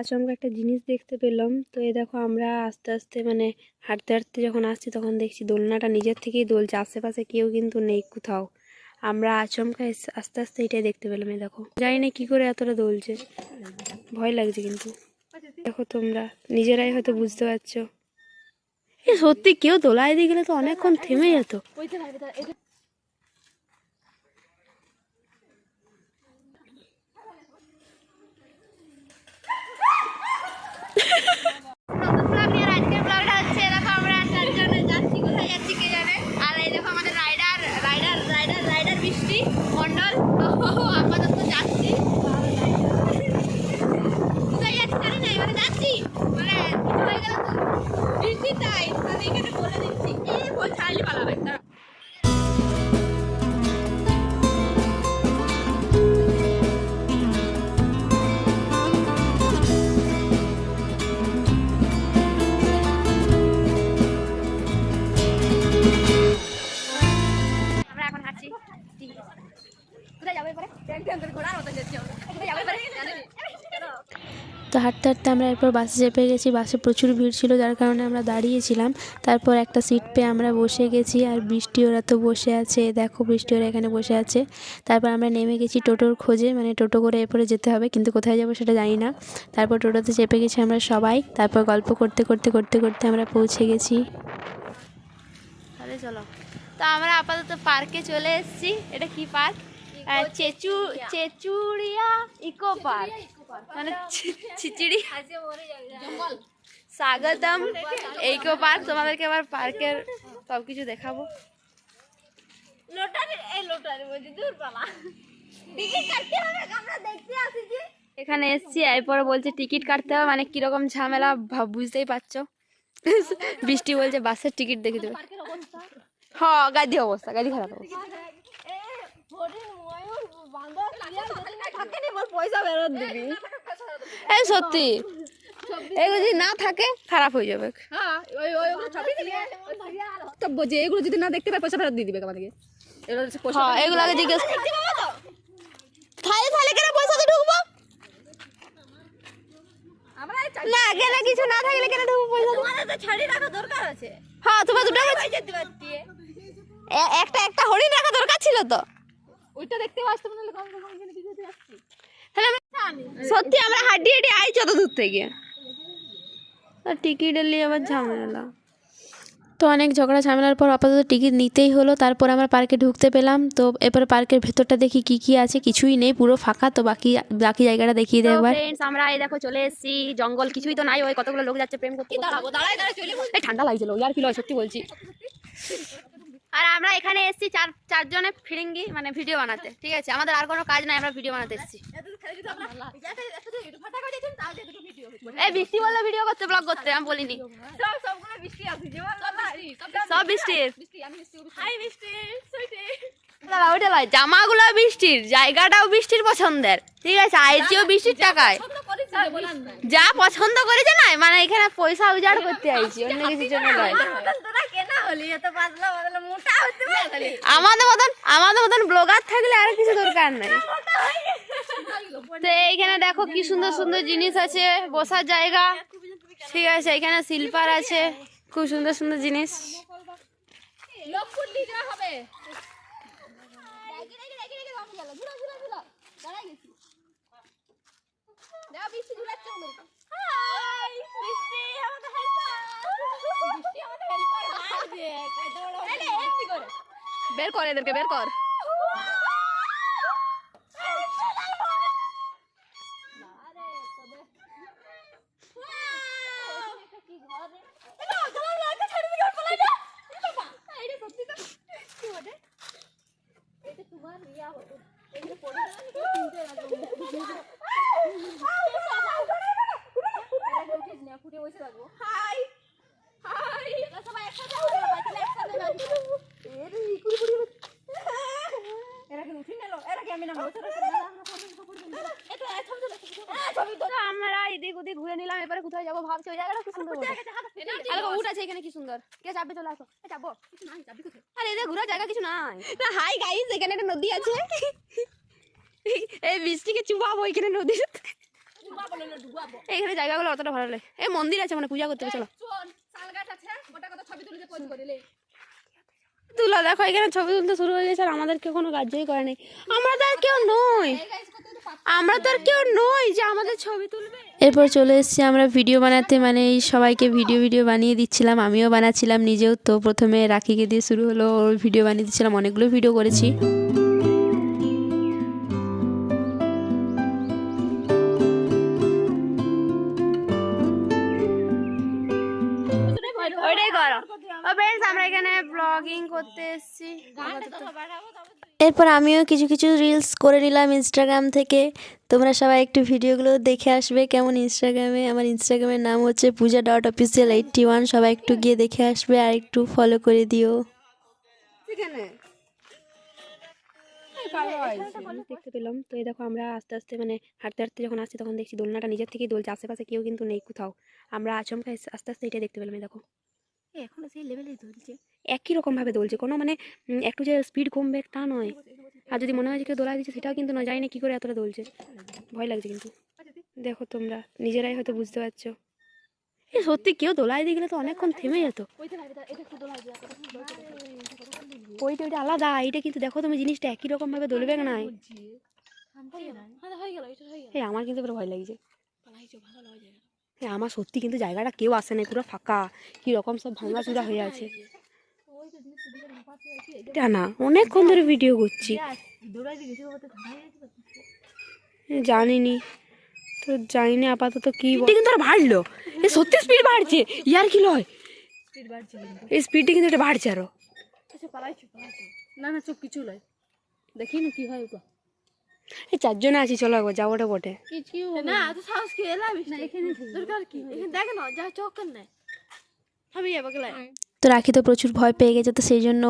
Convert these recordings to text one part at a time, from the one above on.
আচমকা একটা জিনিস দেখতে পেলাম। তো এই দেখো আমরা আস্তে আস্তে মানে হাঁটতে হাঁটতে যখন আসছি তখন দেখছি দোলনাটা নিজের থেকেই দোলছে, আশেপাশে কেউ কিন্তু নেই কোথাও। আমরা আচমকা আস্তে আস্তে এটাই দেখতে পেলাম, এই দেখো। জানি না কি করে এতটা দোলছে, ভয় লাগছে কিন্তু। দেখো তোমরা, নিজেরাই হয়তো বুঝতে পারছ। এ সত্যি কেউ দোলায় দিয়ে গেলে তো অনেকক্ষণ থেমে যেত। হাঁটতে হাঁটতে আমরা এরপর বাসে চেপে গেছি বাসে প্রচুর ভিড় ছিল যার কারণে আমরা দাঁড়িয়েছিলাম। তারপর একটা সিট পেয়ে আমরা বসে গেছি আর বৃষ্টি ওরা তো বসে আছে দেখো বৃষ্টি ওরা এখানে বসে আছে। তারপর আমরা নেমে গেছি টোটোর খোঁজে মানে টোটো করে এরপরে যেতে হবে কিন্তু কোথায় যাব সেটা জানি না। তারপর টোটোতে চেপে গেছি আমরা সবাই তারপর গল্প করতে করতে করতে করতে আমরা পৌঁছে গেছি। তাহলে চলো। তো আমরা আপাতত পার্কে চলে এসেছি এটা কি পার্ক চেচু চেচুড়িয়া ইকো পার্ক মানে চিচিড়ি স্বাগতম। ইকো পার্ক তোমাদেরকে আবার পার্কের সব কিছু দেখাবো। লোটারি এই লোটারি বলছি দূর পালা। টিকিট কাটতে হবে আমরা দেখতে আসিছি এখানে এসেছি এরপরে বলছে টিকিট কাটতে হবে মানে কীরকম ঝামেলা বুঝতেই পারছ। বৃষ্টি বলছে বাসের টিকিট দেখে দেবে। হ্যাঁ গাড়ি অবস্থা গাড়ি খারাপ অবস্থা। এই সত্যি। এগুলো যদি না থাকে খারাপ হয়ে যাবে। তো যে এগুলো যদি না দেখতে পাই পয়সা ফেরত দিয়ে দিবে আমাদেরকে। এগুলো হচ্ছে পয়সা হ্যাঁ আগে জিজ্ঞেস কেন ঢুকবো? না কেন কিছু না থাকলে কেন ঢুকবো পয়সা তোমাদের তো ছাড়ি রাখা দরকার আছে। হ্যাঁ তোমার দুটো একটা একটা হরিণ রাখা দরকার ছিল তো। ওইটা দেখতে আসতে মনে হলো কম কম এখানে কিছু আসছি। তাহলে আমরা সত্যি আমরা হাঁটি হাঁটি আইছি অত দূর থেকে। টিকিট এলে আবার ঝামেলা। তো অনেক ঝগড়া ঝামেলার পর আপাতত টিকিট নিতেই হলো তারপর আমরা পার্কে ঢুকতে পেলাম। তো এরপর পার্কের ভেতরটা দেখি কি কি আছে কিছুই নেই পুরো ফাঁকা। তো বাকি বাকি জায়গাটা দেখিয়ে দেয় একবার। আমরা এই দেখো চলে এসেছি জঙ্গল কিছুই তো নাই ওই কতগুলো লোক যাচ্ছে প্রেম করতে দাঁড়াবো দাঁড়াই দাঁড়াই চলে এই ঠান্ডা লাগছিল ইয়ার কি লয় সত্যি বলছি। আর আমরা এখানে এসেছি চার চারজনে ফিরিঙ্গি মানে ভিডিও বানাতে। ঠিক আছে? আমাদের আর কোনো কাজ নাই আমরা ভিডিও বানাতে এসেছি। এই বৃষ্টি বললে ভিডিও করতে ব্লগ করতে আমি বলিনি। সব বৃষ্টির। দাদা ওইটা জামাগুলো বৃষ্টির জায়গাটাও বৃষ্টির পছন্দের। ঠিক আছে? আইছিও বৃষ্টির টাকায়। যা পছন্দ করেছে না মানে এখানে পয়সা উজাড় করতে আইছি অন্য জন্য নয় আমাদের মতন আমাদের মতন ব্লগার থাকলে আর কিছু দরকার নাই তো এইখানে দেখো কি সুন্দর সুন্দর জিনিস আছে বসার জায়গা ঠিক আছে এখানে শিল্পার আছে খুব সুন্দর সুন্দর জিনিস হবে বের কর এদেরকে বের কর। হাই হাই সবাই একসাথে একসাথে এরা কি উঠি নিল এরা কি আমি না আমরা এদিক ওদিক ঘুরে নিলাম এবারে কোথায় যাব ভাবছি এখানে কি সুন্দর কে এদের ঘোরার জায়গা কিছু না হাই গাইস এখানে একটা নদী আছে এই বৃষ্টিকে এখানে নদী ডুবাবো না ডুবাবো এইখানে জায়গাগুলো অতটা ভালো লাগে এই মন্দির আছে মানে পূজা করতে চলো তুলো, দেখো এখানে ছবি তুলতে শুরু হয়ে গেছে আর আমাদেরকে কোনো কার্যই করে নেই। আমরা তো আর কেউ নই। আমরা তো আর কেউ নই যে আমাদের ছবি তুলবে। এরপর চলে এসেছি আমরা ভিডিও বানাতে মানে এই সবাইকে ভিডিও ভিডিও বানিয়ে দিচ্ছিলাম, আমিও বানাচ্ছিলাম নিজেও। তো প্রথমে রাখিকে দিয়ে শুরু হলো, ওর ভিডিও বানিয়ে দিচ্ছিলাম, অনেকগুলো ভিডিও করেছি। ব্লগিং করতে এসেছি। এরপর আমিও কিছু কিছু রিলস করে নিলাম ইনস্টাগ্রাম থেকে। তোমরা সবাই একটু ভিডিওগুলো দেখে আসবে কেমন ইনস্টাগ্রামে আমার ইনস্টাগ্রামের নাম হচ্ছে Puja dot official eighty one সবাই একটু গিয়ে দেখে আসবে আর একটু ফলো করে দিও। দেখতে পেলাম। তো এই দেখো আমরা আস্তে আস্তে মানে হাঁটতে হাঁটতে যখন আসছি তখন দেখছি দোলনাটা নিজের থেকেই দোলছে। আশেপাশে কেউ কিন্তু নেই কোথাও। আমরা আচমকা আস্তে আস্তে এটা দেখতে পেলাম এই দেখো। এখনও সেই লেভেলে ধরছে একই রকমভাবে দোলছে কোনো মানে একটু যে স্পিড কমবে তা নয়। আর যদি মনে হয় যে কেউ দোলা দিচ্ছে সেটাও কিন্তু নয় জানি না কী করে এতটা দোলছে। ভয় লাগছে কিন্তু। দেখো তোমরা নিজেরাই হয়তো বুঝতে পারছ। এ সত্যি কেউ দোলাই দিয়ে গেলে তো অনেকক্ষণ থেমে যেত। ওইটা ওইটা আলাদা এইটা কিন্তু দেখো তুমি জিনিসটা একই রকমভাবে দোলবে না। হ্যাঁ হ্যাঁ আমার কিন্তু ভয় লাগছে। হ্যাঁ আমার সত্যি কিন্তু জায়গাটা কেউ আসে না পুরো ফাঁকা। কি রকম সব ভাঙা চূড়া হয়ে আছে। এটা না অনেকক্ষণ ধরে ভিডিও করছি। জানিনি তো জানি না আপাতত কি কিন্তু আর বাড়লো। এ সত্যি স্পিড বাড়ছে। ইয়ার কি লয়? এই স্পিডটা কিন্তু এটা বাড়ছে আরও। না না চুপ কিছু নয় দেখি না কি হয় ওটা। এই চারজন আছি চলো একবার যাবোটা বটে। না তো সাহস কি? এলা এখানে দরকার কি? এখানে দেখে না যা চোখ কেন আমি যাব তো রাখি তো প্রচুর ভয় পেয়ে গেছে তো সেই জন্য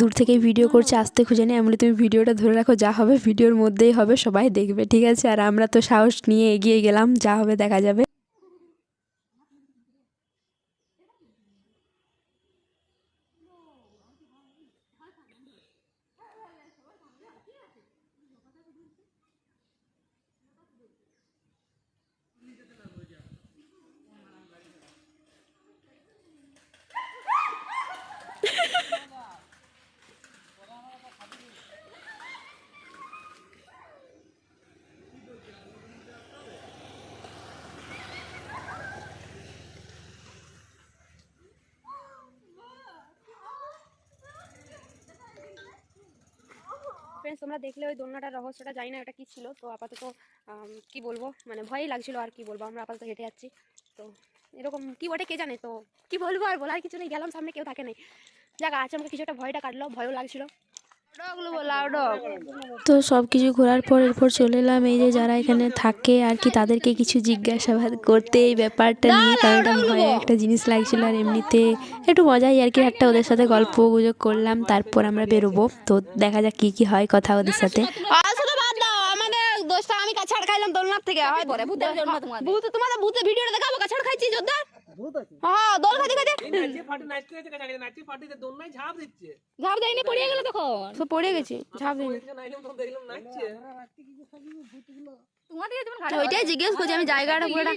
দূর থেকে ভিডিও করছে আসতে খুঁজে নেই আমি বলি, তুমি ভিডিওটা ধরে রাখো যা হবে ভিডিওর মধ্যেই হবে সবাই দেখবে ঠিক আছে? আর আমরা তো সাহস নিয়ে এগিয়ে গেলাম যা হবে দেখা যাবে। ফ্রেন্ডস তোমরা দেখলে ওই দোলনাটার রহস্যটা, জানি না ওটা কী ছিল। তো আপাতত কি বলব? মানে ভয়ই লাগছিল আর কি বলব? আমরা আপাতত হেঁটে যাচ্ছি। তো এরকম, কি ওটা কে জানে? তো কি বলব আর বলার কিছু নেই। গেলাম সামনে, কেউ থাকে নেই। যাক আচমকা কিছু একটা ভয়টা কাটলো, ভয়ও লাগছিল। তো সব কিছু ঘোরার পর এরপর চলে এলাম। এই যে যারা এখানে থাকে আর কি তাদেরকে কিছু জিজ্ঞাসাবাদ করতে এই ব্যাপারটা নিয়ে কারণ ভয়ে একটা জিনিস লাগছিল আর এমনিতে একটু মজাই আর কি একটা ওদের সাথে গল্প গুজব করলাম তারপর আমরা বেরোবো। তো দেখা যাক কি কি হয় কথা ওদের সাথে। শুধু বাদ দাও আমাদের দোষটা আমি কাছাড় খাইলাম থেকে। হয় পরে তোমাদের। ভূত ভিডিওটা দেখাবো কাছাড় খাইছি জোরদার হ্যাঁ দোল দোলনায় ঝাঁপ দেয়নি গেল তখন। তো পড়ে গেছি ঝাঁপ যেমন ওইটাই জিজ্ঞেস করছি আমি জায়গাটা পুরোটা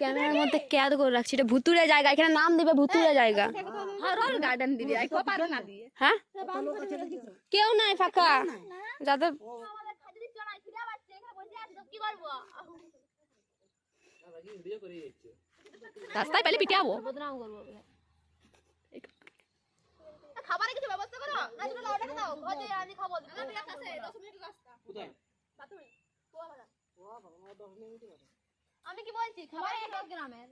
ক্যামেরার মধ্যে ক্যাদ করে রাখছি এটা ভুতুরে জায়গা এখানে নাম দিবে ভুতুরে জায়গা। হরর গার্ডেন দিবি আই কো পারে না দিয়ে। হ্যাঁ? কেউ নাই ফাঁকা। যাতে রাস্তায় পেলে পিটাবো খাবারের কিছু ব্যবস্থা করো? না দাও। যে আমি খাব। না ঠিক আছে 10 মিনিট রাস্তা। কোথায়? পাতুরি কুয়া ভাড়া আমি কি বলছি? খাবার এক গ্রামের।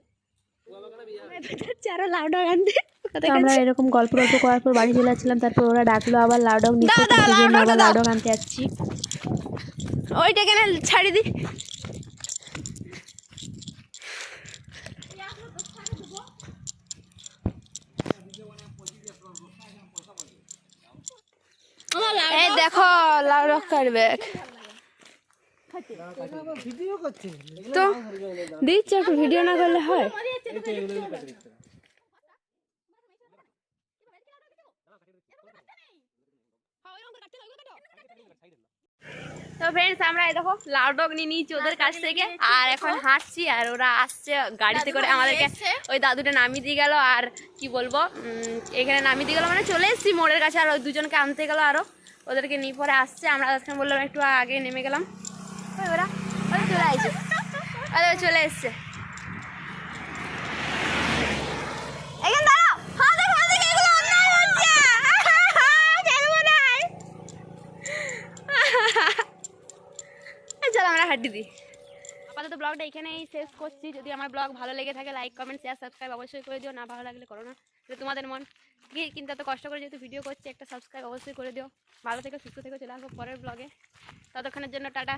চারো লাউডা গান্ধী আমরা এরকম গল্প গল্প করার পর বাড়ি চলে যাচ্ছিলাম তারপর ওরা ডাকলো আবার লাউডং লাউডং আনতে যাচ্ছি ওইটা কেন ছাড়ি দি? এই দেখো, লাউ ব্যাগ তো, দিচ্ছে একটু ভিডিও না করলে হয়? তো ফ্রেন্ডস আমরা এই দেখো, লাউ ডগ নিয়ে নিয়েছি ওদের কাছ থেকে। আর এখন হাঁটছি, আর ওরা আসছে গাড়িতে করে আমাদেরকে ওই দাদুটা নামিয়ে দিয়ে গেল, আর কি বলব এখানে নামিয়ে দিয়ে গেল মানে চলে এসেছি মোড়ের কাছে, আর ওই দুজনকে আনতে গেল আরও। ওদেরকে নিয়ে পরে আসছে। আমরা আজকে বললাম একটু আগে নেমে গেলাম। ওরা চলে আসছে ওই চলে এসছে। হ্যাঁ হ্যাঁ চলো, আমরা দিই। আপাতত ব্লগটা এখানেই শেষ করছি। যদি আমার ব্লগ ভালো লেগে থাকে লাইক কমেন্ট শেয়ার সাবস্ক্রাইব অবশ্যই করে দিও। না ভালো লাগলে করো না। তোমাদের মন কিন্তু এত কষ্ট করে যেহেতু ভিডিও করছি, একটা সাবস্ক্রাইব অবশ্যই করে দিও। ভালো থেকে, সুস্থ থেকে, চলে আসব পরের ব্লগে ততক্ষণের জন্য টাটা।